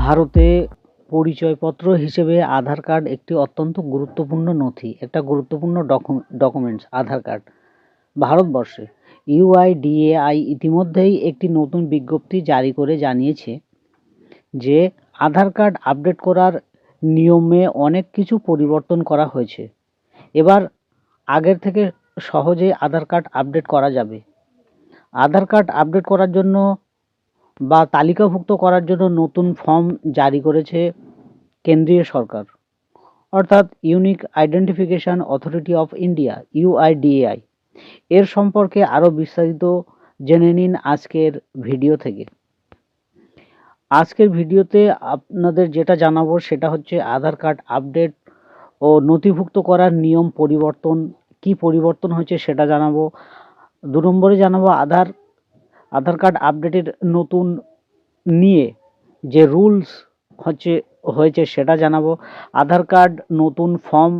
ভারতে পরিচয়পত্র হিসেবে আধার কার্ড একটি অত্যন্ত গুরুত্বপূর্ণ নথি, একটা গুরুত্বপূর্ণ ডকুমেন্টস আধার কার্ড। ভারতবর্ষে ইউআইডিএআই ইতিমধ্যেই একটি নতুন বিজ্ঞপ্তি জারি করে জানিয়েছে যে আধার কার্ড আপডেট করার নিয়মে অনেক কিছু পরিবর্তন করা হয়েছে। এবার আগের থেকে সহজেই আধার কার্ড আপডেট করা যাবে। আধার কার্ড আপডেট করার জন্য বা তালিকাভুক্ত করার জন্য নতুন ফর্ম জারি করেছে কেন্দ্রীয় সরকার, অর্থাৎ unique identification authority of India, UIDAI. এর সম্পর্কে আরও বিস্তারিত জেনে নিন আজকের ভিডিও থেকে। আজকের ভিডিওতে আপনাদের যেটা জানাব সেটা হচ্ছে আধার কার্ড আপডেট ও নথিভুক্ত করার নিয়ম পরিবর্তন, কি পরিবর্তন হয়েছে সেটা জানাব। দু নম্বরে জানাব আধার আধার কার্ড আপডেটের নতুন নিয়ে যে রুলস হচ্ছে, হয়েছে সেটা জানাব। আধার কার্ড নতুন ফর্ম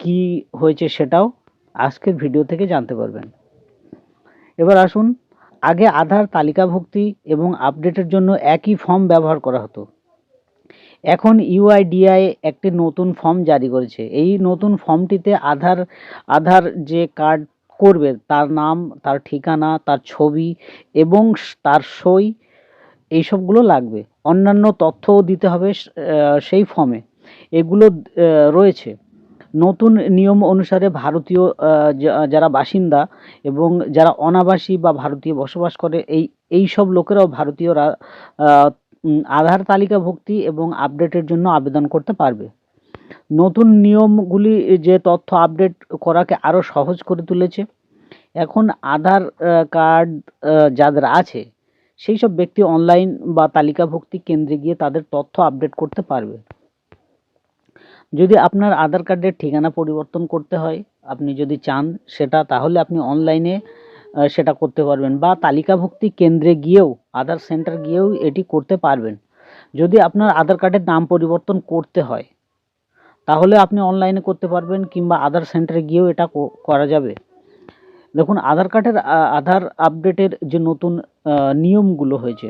কি হয়েছে সেটাও আজকের ভিডিও থেকে জানতে পারবেন। এবার আসুন, আগে আধার তালিকাভুক্তি এবং আপডেটের জন্য একই ফর্ম ব্যবহার করা হতো। এখন ইউআইডিআই একটি নতুন ফর্ম জারি করেছে। এই নতুন ফর্মটিতে আধার আধার যে কার্ড করবে, তার নাম, তার ঠিকানা, তার ছবি এবং তার সই, এইসবগুলো লাগবে। অন্যান্য তথ্যও দিতে হবে সেই ফর্মে এগুলো রয়েছে। নতুন নিয়ম অনুসারে ভারতীয় যারা বাসিন্দা এবং যারা অনাবাসী বা ভারতীয় বসবাস করে, এই এই সব লোকেরাও ভারতীয়রা আধার তালিকাভুক্তি এবং আপডেটের জন্য আবেদন করতে পারবে। নতুন নিয়মগুলি যে তথ্য আপডেট করাকে আরও সহজ করে তুলেছে। এখন আধার কার্ড যাদের আছে, সেই সব ব্যক্তি অনলাইন বা তালিকাভুক্তি কেন্দ্রে গিয়ে তাদের তথ্য আপডেট করতে পারবে। যদি আপনার আধার কার্ডের ঠিকানা পরিবর্তন করতে হয়, আপনি যদি চান সেটা, তাহলে আপনি অনলাইনে সেটা করতে পারবেন বা তালিকাভুক্তি কেন্দ্রে গিয়েও, আধার সেন্টার গিয়েও এটি করতে পারবেন। যদি আপনার আধার কার্ডের নাম পরিবর্তন করতে হয় তাহলে আপনি অনলাইনে করতে পারবেন কিংবা আধার সেন্টারে গিয়েও এটা করা যাবে। দেখুন, আধার কার্ডের আধার আপডেটের যে নতুন নিয়মগুলো হয়েছে,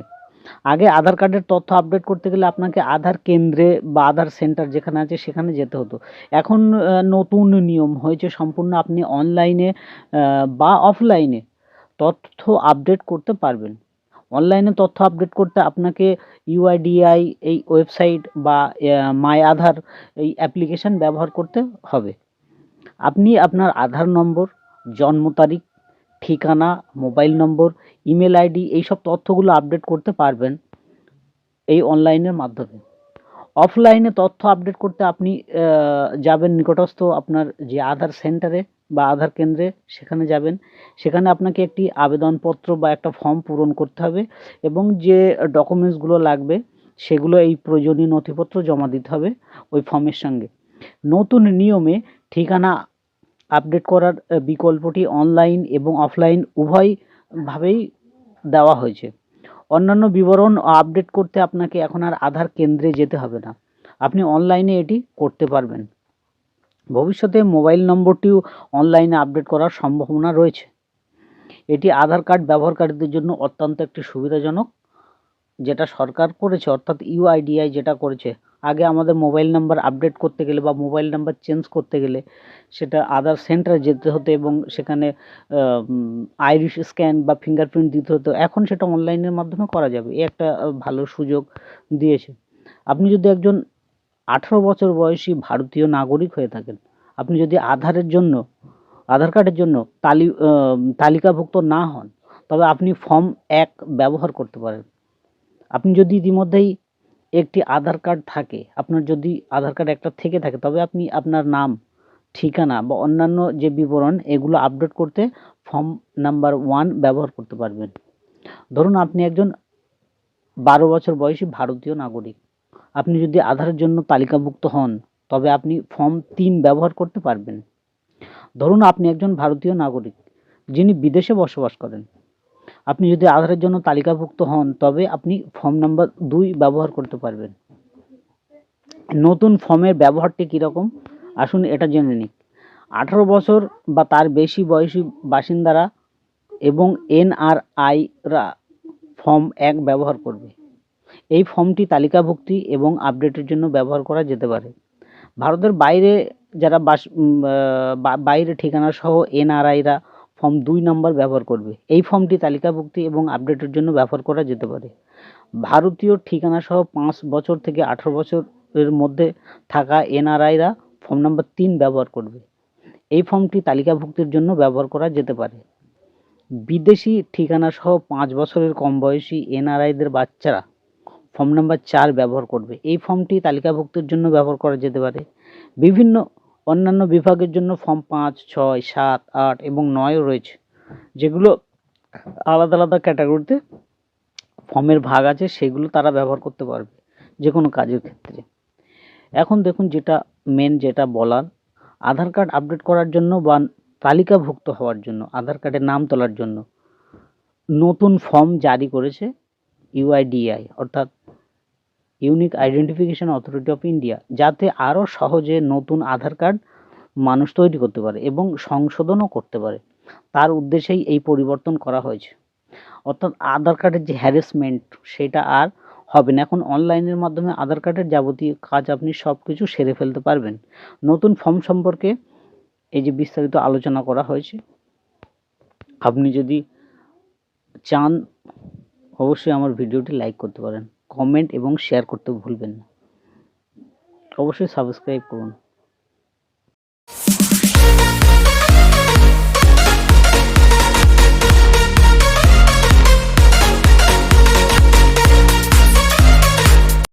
আগে আধার কার্ডের তথ্য আপডেট করতে গেলে আপনাকে আধার কেন্দ্রে বা আধার সেন্টার যেখানে আছে সেখানে যেতে হতো। এখন নতুন নিয়ম হয়েছে, সম্পূর্ণ আপনি অনলাইনে বা অফলাইনে তথ্য আপডেট করতে পারবেন। অনলাইনে তথ্য আপডেট করতে আপনাকে ইউআইডিআই এই ওয়েবসাইট বা মাই আধার এই অ্যাপ্লিকেশান ব্যবহার করতে হবে। আপনি আপনার আধার নম্বর, জন্ম তারিখ, ঠিকানা মোবাইল নম্বর ইমেল আইডি এইসব তথ্যগুলো আপডেট করতে পারবেন এই অনলাইনের মাধ্যমে। অফলাইনে তথ্য আপডেট করতে আপনি যাবেন নিকটস্থ আপনার যে আধার সেন্টারে বা আধার কেন্দ্রে সেখানে যাবেন। সেখানে আপনাকে একটি আবেদনপত্র বা একটা ফর্ম পূরণ করতে হবে এবং যে ডকুমেন্টসগুলো লাগবে সেগুলো এই প্রয়োজনীয় নথিপত্র জমা দিতে হবে ওই ফর্মের সঙ্গে। নতুন নিয়মে ঠিকানা আপডেট করার বিকল্পটি অনলাইন এবং অফলাইন উভয়ভাবেই দেওয়া হয়েছে। অন্যান্য বিবরণ আপডেট করতে আপনাকে এখন আর আধার কেন্দ্রে যেতে হবে না। আপনি অনলাইনে এটি করতে পারবেন। ভবিষ্যতে মোবাইল নম্বরটিও অনলাইনে আপডেট করার সম্ভাবনা রয়েছে। এটি আধার কার্ড ব্যবহারকারীদের জন্য অত্যন্ত একটি সুবিধাজনক, যেটা সরকার করেছে, অর্থাৎ ইউআইডিআই যেটা করেছে। আগে আমাদের মোবাইল নাম্বার আপডেট করতে গেলে বা মোবাইল নাম্বার চেঞ্জ করতে গেলে সেটা আধার সেন্টারে যেতে হতো এবং সেখানে আইরিশ স্ক্যান বা ফিঙ্গারপ্রিন্ট দিতে হতো। এখন সেটা অনলাইনের মাধ্যমে করা যাবে। এ একটা ভালো সুযোগ দিয়েছে। আপনি যদি একজন আঠারো বছর বয়সী ভারতীয় নাগরিক হয়ে থাকেন। আপনি যদি আধারের জন্য, আধার কার্ডের জন্য তালি তালিকাভুক্ত না হন, তবে আপনি ফর্ম এক ব্যবহার করতে পারেন। আপনি যদি ইতিমধ্যেই একটি আধার কার্ড থাকে, আপনার যদি আধার কার্ড একটা থেকে থাকে, তবে আপনি আপনার নাম, ঠিকানা বা অন্যান্য যে বিবরণ, এগুলো আপডেট করতে ফর্ম নাম্বার ওয়ান ব্যবহার করতে পারবেন। ধরুন আপনি একজন বারো বছর বয়সী ভারতীয় নাগরিক। আপনি যদি আধারের জন্য তালিকাভুক্ত হন, তবে আপনি ফর্ম তিন ব্যবহার করতে পারবেন। ধরুন আপনি একজন ভারতীয় নাগরিক, যিনি বিদেশে বসবাস করেন। আপনি যদি আধারের জন্য তালিকাভুক্ত হন, তবে আপনি ফর্ম নাম্বার দুই ব্যবহার করতে পারবেন। নতুন ফর্মের ব্যবহারটি কীরকম? আসুন এটা জেনে নিই। আঠারো বছর বা তার বেশি বয়সী বাসিন্দারা এবং এনআরআইরা ফর্ম এক ব্যবহার করবে। এই ফর্মটি তালিকাভুক্তি এবং আপডেটের জন্য ব্যবহার করা যেতে পারে। ভারতের বাইরে যারা বাস বাইরে ঠিকানা সহ এনআরআইরা ফর্ম দুই নম্বর ব্যবহার করবে। এই ফর্মটি তালিকাভুক্তি এবং আপডেটের জন্য ব্যবহার করা যেতে পারে। ভারতীয় ঠিকানা সহ পাঁচ বছর থেকে আঠারো বছরের মধ্যে থাকা এনআরআইরা ফর্ম নাম্বার তিন ব্যবহার করবে। এই ফর্মটি তালিকাভুক্তির জন্য ব্যবহার করা যেতে পারে। বিদেশি ঠিকানা সহ পাঁচ বছরের কম বয়সী এনআরআইদের বাচ্চারা ফর্ম নাম্বার চার ব্যবহার করবে। এই ফর্মটি তালিকাভুক্তির জন্য ব্যবহার করা যেতে পারে। বিভিন্ন অন্যান্য বিভাগের জন্য ফর্ম পাঁচ, ছয়, সাত, আট এবং নয়ও রয়েছে। যেগুলো আলাদা আলাদা ক্যাটাগরিতে ফর্মের ভাগ আছে, সেগুলো তারা ব্যবহার করতে পারবে যে কোনো কাজের ক্ষেত্রে। এখন দেখুন যেটা মেন যেটা বলার। আধার কার্ড আপডেট করার জন্য বা তালিকাভুক্ত হওয়ার জন্য, আধার কার্ডের নাম তোলার জন্য নতুন ফর্ম জারি করেছে। ইউআইডিআই অর্থাৎ unique identification authority of India যাতে আরও সহজে নতুন আধার কার্ড মানুষ তৈরি করতে পারে এবং সংশোধনও করতে পারে। তার উদ্দেশ্যেই এই পরিবর্তন করা হয়েছে। অর্থাৎ আধার কার্ডের যে হ্যারাসমেন্ট সেটা আর হবে না। এখন অনলাইনের মাধ্যমে আধার কার্ডের যাবতীয় কাজ আপনি সব কিছু সেরে ফেলতে পারবেন। নতুন ফর্ম সম্পর্কে এই যে বিস্তারিত আলোচনা করা হয়েছে। আপনি যদি চান অবশ্যই আমার ভিডিওটি লাইক করতে পারেন কমেন্ট এবং শেয়ার করতে ভুলবেন না। অবশ্যই সাবস্ক্রাইব করুন।